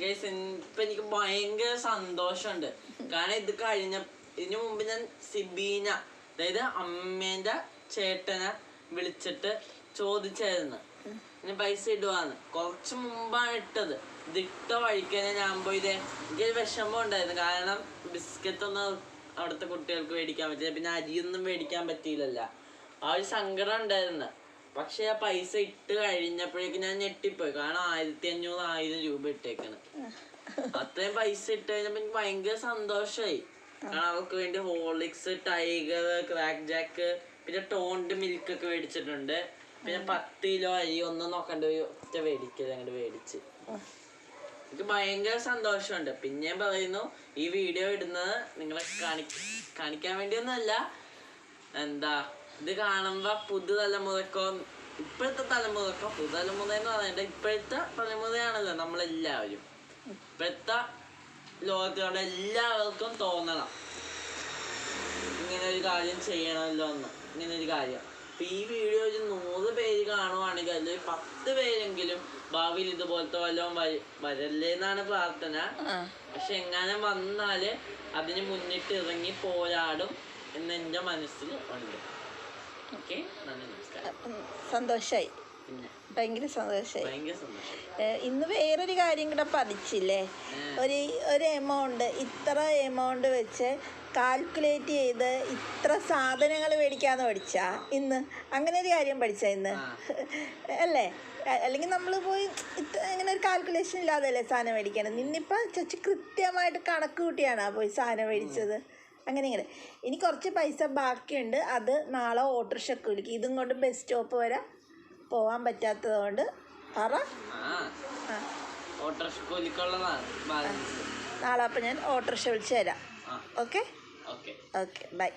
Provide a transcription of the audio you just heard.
Case ഇപ്പൊ എനിക്ക് ഭയങ്കര സന്തോഷമുണ്ട്. കാരണം ഇത് കഴിഞ്ഞ ഇതിനു മുമ്പ് ഞാൻ സിബീന അതായത് അമ്മേന്റെ ചേട്ടനെ വിളിച്ചിട്ട് ചോദിച്ചായിരുന്നു. ഇനി പൈസ ഇടുവാന്ന്. കുറച്ച് മുമ്പാണ് ഇട്ടത്. ഇത് ഇട്ട വഴിക്കന്നെ ഞാൻ പോയത് എനിക്ക് വിഷമം ഉണ്ടായിരുന്നു. കാരണം ബിസ്ക്കറ്റ് ഒന്നും അവിടുത്തെ കുട്ടികൾക്ക് മേടിക്കാൻ പറ്റില്ല. പിന്നെ അരിയൊന്നും മേടിക്കാൻ പറ്റിയില്ലല്ലോ. ആ ഒരു സങ്കടം ഉണ്ടായിരുന്നു. പക്ഷെ ആ പൈസ ഇട്ട് കഴിഞ്ഞപ്പോഴേക്കും ഞാൻ ഞെട്ടിപ്പോയി. കാരണം ആയിരത്തി അഞ്ഞൂറ് ആയിരം രൂപ ഇട്ടേക്കാണ്. അത്രയും പൈസ ഇട്ട് കഴിഞ്ഞപ്പോ എനിക്ക് ഭയങ്കര സന്തോഷായി. കാരണം അവർക്ക് വേണ്ടി ഹോർലിക്സ് ടൈഗർ ക്രാക്ക് ജാക്ക് പിന്നെ ടോണ്ട് മിൽക്ക് ഒക്കെ മേടിച്ചിട്ടുണ്ട്. പിന്നെ പത്ത് കിലോ അരി ഒന്നും നോക്കണ്ട ഒറ്റ മേടിക്കൽ അങ്ങോട്ട് മേടിച്ച്. എനിക്ക് ഭയങ്കര സന്തോഷമുണ്ട്. പിന്നെ പറയുന്നു ഈ വീഡിയോ ഇടുന്നത് നിങ്ങളെ കാണി കാണിക്കാൻ വേണ്ടിയൊന്നുമല്ല. എന്താ ഇത് കാണുമ്പോ പുതുതലമുറക്കോ ഇപ്പോഴത്തെ തലമുറക്കോ പുതുതലമുറ എന്ന് പറയണ്ട ഇപ്പോഴത്തെ തലമുറയാണല്ലോ നമ്മളെല്ലാവരും. ഇപ്പോഴത്തെ ലോകത്തിലുള്ള എല്ലാവർക്കും തോന്നണം. ഇങ്ങനെ ഒരു കാര്യം ചെയ്യണമല്ലോ എന്ന് ഇങ്ങനെ ഒരു കാര്യം. അപ്പൊ ഈ വീഡിയോ ഒരു നൂറ് പേര് കാണുവാണെങ്കിൽ അതിൽ പത്ത് പേരെങ്കിലും ഭാവിയിൽ ഇതുപോലത്തെ വല്ലതും വര വരല്ലേന്നാണ് പ്രാർത്ഥന. പക്ഷെ എങ്ങനെ വന്നാൽ അതിന് മുന്നിട്ട് ഇറങ്ങി പോരാടും എന്നെന്റെ മനസ്സിൽ ഉണ്ട്. ഓക്കെ നന്ദി നമസ്കാരം. സന്തോഷായി. ഭയങ്കര സന്തോഷായി. ഭയങ്കര സന്തോഷം. ഏ, ഇന്ന് വേറൊരു കാര്യം കൂടെ പഠിച്ചില്ലേ? ഒരു ഒരു എമൗണ്ട് ഇത്ര എമൗണ്ട് വെച്ച് കാൽക്കുലേറ്റ് ചെയ്ത് ഇത്ര സാധനങ്ങൾ മേടിക്കാന്ന് പഠിച്ചാ ഇന്ന്. അങ്ങനെ ഒരു കാര്യം പഠിച്ച ഇന്ന്. അല്ലേ? അല്ലെങ്കിൽ നമ്മൾ പോയി ഇത്ര ഇങ്ങനെ ഒരു കാൽക്കുലേഷൻ ഇല്ലാതെ ഇല്ലാതല്ലേ സാധനം മേടിക്കണം? നിന്നിപ്പോൾ ചച്ചി കൃത്യമായിട്ട് കണക്ക് കൂട്ടിയാണ് പോയി സാധനം മേടിച്ചത്? അങ്ങനെ ഇങ്ങനെ. ഇനി കുറച്ച് പൈസ ബാക്കിയുണ്ട്. അത് നാളെ ഓട്ടോറിക്ഷക്ക് വിളിക്കും. ഇതും കൊണ്ട് ബസ് സ്റ്റോപ്പ് വരെ പോകാൻ പറ്റാത്തത് കൊണ്ട്. പറ. നാളെ അപ്പം ഞാൻ ഓട്ടോറിക്ഷ വിളിച്ച് തരാം. Okay okay bye